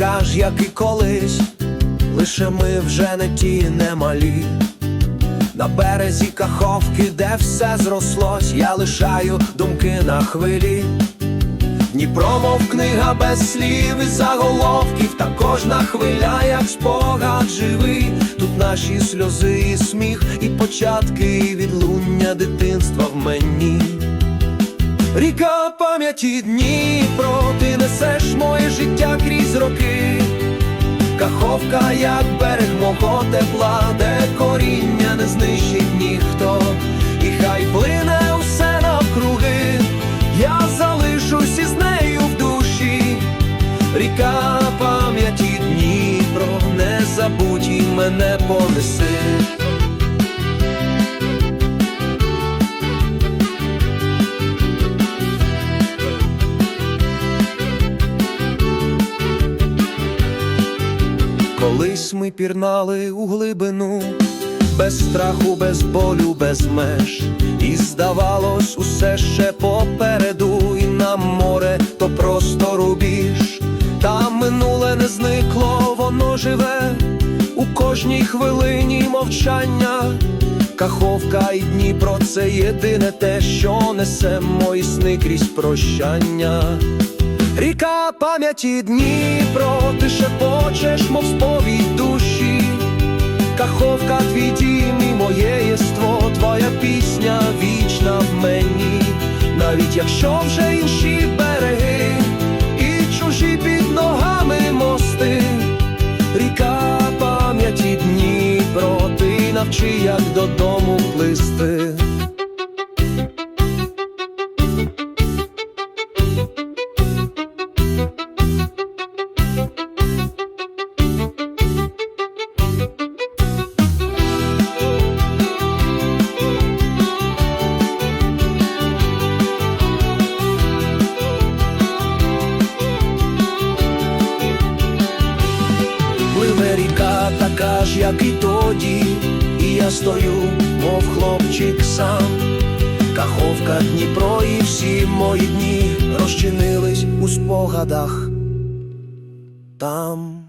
як і колись, лише ми вже не ті немалі. На березі каховки, де все зрослось, я лишаю думки на хвилі. Дніпро, мов книга без слів і заголовків, та кожна хвиля, як спогад живий. Тут наші сльози і сміх, і початки, і відлуння дитинства в мені. Ріка пам'яті Дніпро, ти несеш Каховка, як берег мого тепла, де коріння не знищить ніхто, і хай плине усе навкруги, я залишусь із нею в душі, ріка пам'яті Дніпро, не забудь і мене понеси. Колись ми пірнали у глибину, без страху, без болю, без меж, і здавалось, усе ще попереду, і нам море то просто рубіж, та минуле не зникло, воно живе у кожній хвилині мовчання. Каховка і Дніпро це єдине те, що несе мої сни крізь прощання. Ріка пам'яті Дніпро, ти якщо вже інші береги і чужі під ногами мости, ріка пам'яті Дніпро, ти навчи, як додому плисти. Ріка така ж, як і тоді, і я стою, мов хлопчик сам. Каховка Дніпро і всі мої дні розчинились у спогадах там.